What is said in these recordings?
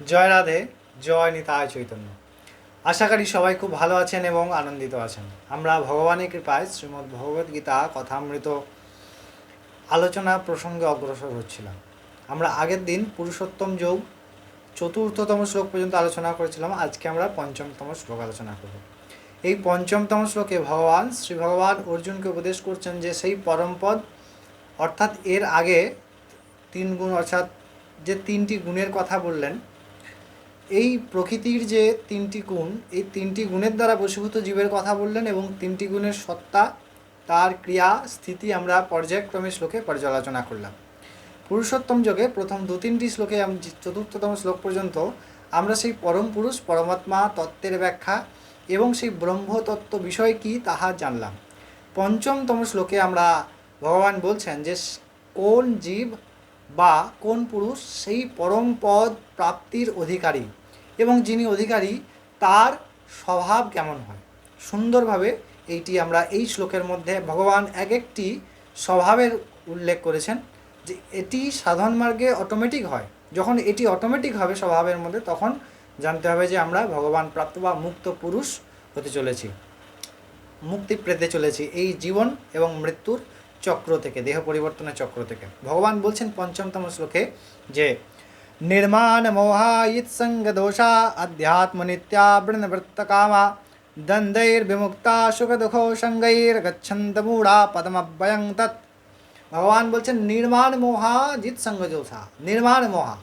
জয় রাধে, জয় নিতায় চৈতন্য। আশা করি সবাই খুব ভালো আছেন এবং আনন্দিত আছেন। আমরা ভগবানের কৃপায় শ্রীমদ্ ভগবদ্ গীতা কথামৃত আলোচনা প্রসঙ্গে অগ্রসর হচ্ছিলাম। আমরা আগের দিন পুরুষোত্তম যোগ চতুর্থতম শ্লোক পর্যন্ত আলোচনা করেছিলাম, আজকে আমরা পঞ্চমতম শ্লোক আলোচনা করব। এই পঞ্চমতম শ্লোকে ভগবান শ্রী ভগবান অর্জুনকে উপদেশ করছেন যে সেই পরমপদ, অর্থাৎ এর আগে তিন গুণ, অর্থাৎ যে তিনটি গুণের কথা বললেন এই প্রকৃতির যে তিনটি গুণ, এই তিনটি গুণের দ্বারা বশীভূত জীবের কথা বললেন এবং তিনটি গুণের সত্তা, তার ক্রিয়া, স্থিতি আমরা পর্যায়ক্রমে শ্লোকে পর্যালোচনা করলাম। পুরুষোত্তম যোগে প্রথম দু তিনটি শ্লোকে চতুর্থতম শ্লোক পর্যন্ত আমরা সেই পরম পুরুষ, পরমাত্মা, তত্ত্বের ব্যাখ্যা এবং সেই ব্রহ্মতত্ত্ব বিষয় কি তাহা জানলাম। পঞ্চমতম শ্লোকে আমরা ভগবান বলছেন যে কোন জীব বা কোন পুরুষ সেই পরম পদ প্রাপ্তির অধিকারী এবং যিনি অধিকারী, তার স্বভাব কেমন হয়? সুন্দরভাবে এইটি আমরা এই শ্লোকের মধ্যে ভগবান এক একটি স্বভাবের উল্লেখ করেছেন যে এটি সাধন মার্গে অটোমেটিক হয়। যখন এটি অটোমেটিক হবে স্বভাবের মধ্যে, তখন জানতে হবে যে আমরা ভগবান প্রাপ্ত বা মুক্ত পুরুষ হতে চলেছি, মুক্তি পেতে চলেছি। এই জীবন এবং মৃত্যুর চক্র থেকে, দেহ পরিবর্তনের চক্র থেকে। ভগবান বলছেন পঞ্চমতম শ্লোকে যে, নির্মাণ মোহাইৎসঙ্গ দোষা অধ্যাত্ম নিত্যা বৃণবৃত্ত কামা দ্বন্দ্বৈর্বিমুক্তা সুখ দুঃখ সঙ্গৈর গচ্ছন্ত মূঢ়া পদমভয়ং তৎ। ভগবান বলছেন, নির্মাণ মোহা জিত সঙ্গ দোষা, নির্মাণ মোহা।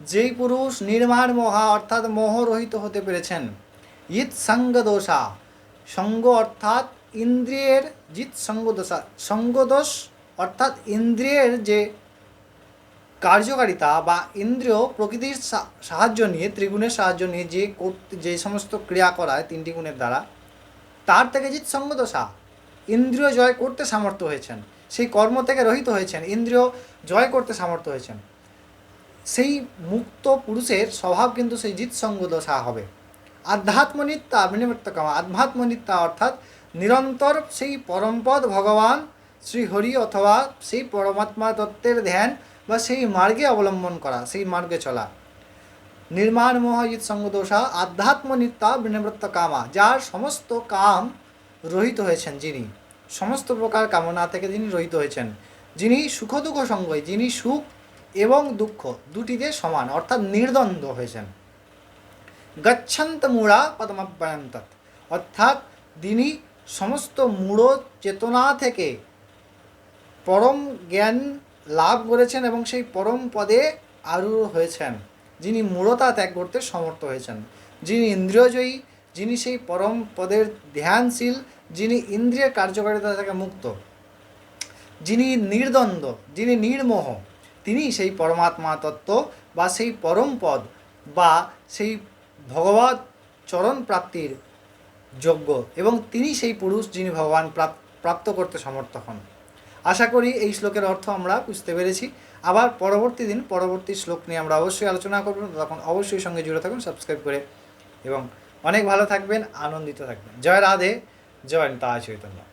যেই পুরুষ নির্মাণ মোহা অর্থাৎ মোহরহিত হতে পেরেছেন ইৎ সঙ্গ দোষা, সঙ্গ অর্থাৎ ইন্দ্রিয়ের জিত সঙ্গদোষা সঙ্গদোষ অর্থাৎ ইন্দ্রিয়ের যে কার্যকারিতা বা ইন্দ্রিয় প্রকৃতির সাহায্য নিয়ে, ত্রিগুণের সাহায্য নিয়ে যে যে সমস্ত ক্রিয়া করায় তিনটি গুণের দ্বারা, তার থেকে জিত সঙ্গদোষা ইন্দ্রিয় জয় করতে সামর্থ্য হয়েছেন। সেই কর্ম থেকে রহিত হয়েছেন, ইন্দ্রিয় জয় করতে সামর্থ্য হয়েছেন। সেই মুক্ত পুরুষের স্বভাব কিন্তু সেই জিত সঙ্গদশা হবে। আধ্যাত্মনিত্যা বিনিবর্তকামা আধ্যাত্মনিত্যা অর্থাৎ নিরন্তর সেই পরমপদ ভগবান, শ্রী হরি অথবা সেই পরমাত্মা তত্ত্বের ধ্যান বা সেই মার্গে অবলম্বন করা, সেই মার্গে চলা। নির্মাণ মহাজিৎ সঙ্গদোষা আধ্যাত্মনিত্যা বিনিবৃত্ত কামা, যার সমস্ত কাম রহিত হয়েছেন যিনি। সমস্ত প্রকার কামনা থেকে যিনি রহিত হয়েছেন, যিনি সুখ দুঃখ সঙ্গই, যিনি সুখ এবং দুঃখ দুটিতে সমান, অর্থাৎ নির্দ্বন্দ্ব হয়েছেন। গচ্ছন্ত মূঢ়া পদমাব্যায়ন্তত, অর্থাৎ তিনি সমস্ত মূঢ় চেতনা থেকে পরম জ্ঞান লাভ করেছেন এবং সেই পরম পদে আরূঢ় হয়েছেন। যিনি মূঢ়তা ত্যাগ করতে সমর্থ হয়েছেন। যিনি ইন্দ্রিয়জয়ী, যিনি সেই পরম পদের ধ্যানশীল, যিনি ইন্দ্রিয়ের কার্যকারিতা থেকে মুক্ত। যিনি নির্দ্বন্দ্ব, যিনি নির্মোহ, তিনি সেই পরমাত্মা তত্ত্ব বা সেই পরম পদ বা সেই ভগবত চরণ প্রাপ্তির যোগ্য এবং তিনি সেই পুরুষ যিনি ভগবান প্রাপ- প্রাপ্ত করতে সমর্থ হন। আশা করি এই শ্লোকের অর্থ আমরা বুঝতে পেরেছি। আবার পরবর্তী দিন, পরবর্তী শ্লোক নিয়ে আমরা অবশ্যই আলোচনা করব। তখন অবশ্যই সঙ্গে জুড়ে থাকুন, সাবস্ক্রাইব করে এবং অনেক ভালো থাকবেন, আনন্দিত থাকবেন। জয় রাধে, জয় তা চৈতন্য